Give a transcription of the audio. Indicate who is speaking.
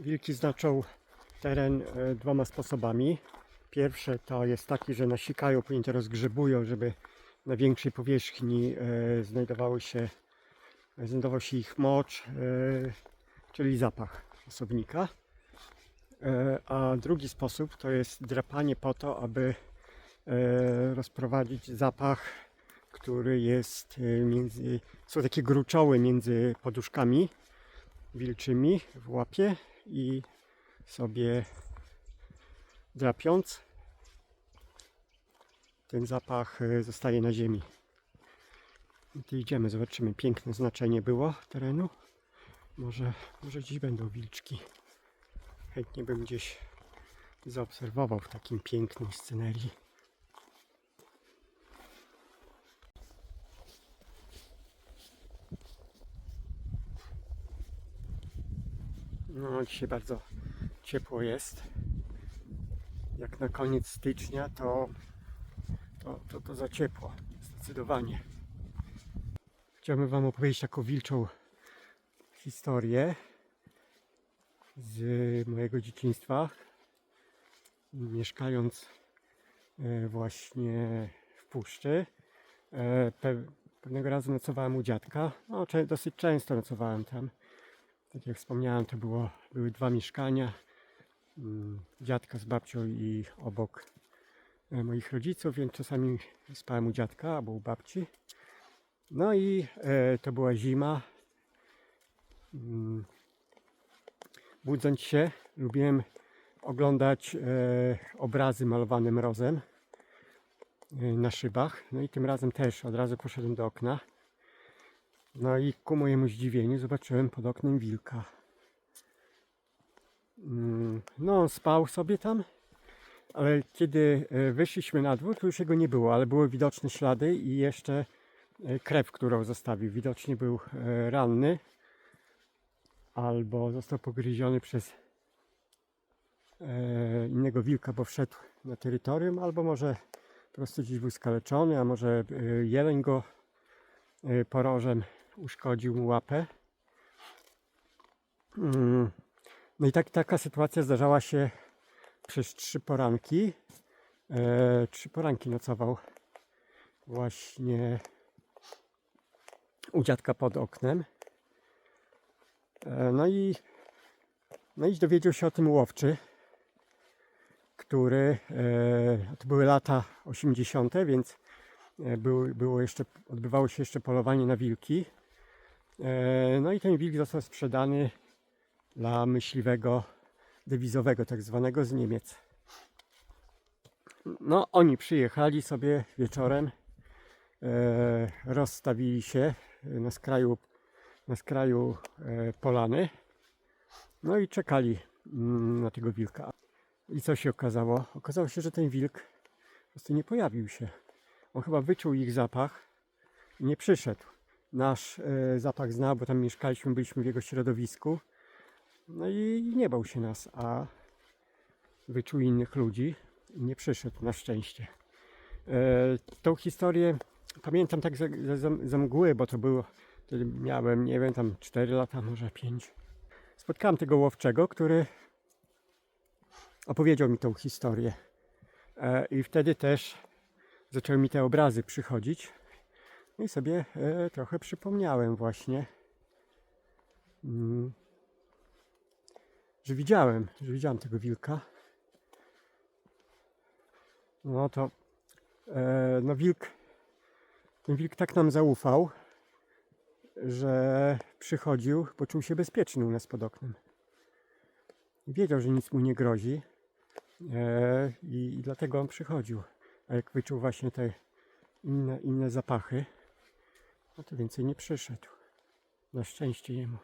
Speaker 1: Wilki znaczą teren e, dwoma sposobami. Pierwsze to jest taki, że nasikają, później to rozgrzebują, żeby na większej powierzchni e, znajdowały się, znajdował się ich mocz, e, czyli zapach osobnika. E, A drugi sposób to jest drapanie po to, aby e, rozprowadzić zapach, który jest e, między, są takie gruczoły między poduszkami wilczymi w łapie i sobie drapiąc ten zapach e, zostaje na ziemi. I tu idziemy, zobaczymy. Piękne znaczenie było terenu. Może, może dziś będą wilczki. Chętnie bym gdzieś zaobserwował w takim pięknej scenerii. No, dzisiaj bardzo ciepło jest. Jak na koniec stycznia, to, to, to, to za ciepło. Zdecydowanie. Chciałbym Wam opowiedzieć taką wilczą historię z mojego dzieciństwa. Mieszkając e, właśnie w puszczy, e, pe- pewnego razu nocowałem u dziadka. No, dosyć często nocowałem tam. Tak jak wspomniałem, to było, były dwa mieszkania. mm, Dziadka z babcią i obok e, moich rodziców, więc czasami spałem u dziadka albo u babci. No i e, to była zima. Mm, Budząc się, lubiłem oglądać e, obrazy malowane mrozem e, na szybach. No i tym razem też od razu poszedłem do okna. No i ku mojemu zdziwieniu zobaczyłem pod oknem wilka. Mm, No on spał sobie tam, ale kiedy e, wyszliśmy na dwór, to już jego nie było, ale były widoczne ślady i jeszcze e, krew, którą zostawił. Widocznie był e, ranny albo został pogryziony przez innego wilka, bo wszedł na terytorium, albo może po prostu gdzieś był skaleczony, a może jeleń go porożem uszkodził mu łapę. Mm. No i tak, taka sytuacja zdarzała się przez trzy poranki. E, trzy poranki nocował właśnie u dziadka pod oknem. E, no i no i dowiedział się o tym łowczy, który e, to były lata 80., więc e, był, było jeszcze, odbywało się jeszcze polowanie na wilki. E, No i ten wilk został sprzedany dla myśliwego dewizowego, tak zwanego z Niemiec. No, oni przyjechali sobie wieczorem, e, rozstawili się na skraju, na skraju e, polany, no i czekali mm, na tego wilka. I co się okazało? Okazało się, że ten wilk po prostu nie pojawił się. On chyba wyczuł ich zapach i nie przyszedł. Nasz e, zapach znał, bo tam mieszkaliśmy, byliśmy w jego środowisku. No i nie bał się nas, a wyczuł innych ludzi i nie przyszedł na szczęście. E, tą historię pamiętam tak za, za- za mgły, bo to było, miałem, nie wiem, tam 4 lata, może 5. Spotkałem tego łowczego, który opowiedział mi tą historię. E, I wtedy też zaczęły mi te obrazy przychodzić. No I sobie e, trochę przypomniałem właśnie, mm, że widziałem, że widziałem tego wilka. No to e, no wilk, ten wilk tak nam zaufał, że przychodził, poczuł się bezpieczny u nas pod oknem. Wiedział, że nic mu nie grozi e, i, i dlatego on przychodził. A jak wyczuł właśnie te inne, inne zapachy, no to więcej nie przyszedł. Na szczęście jemu.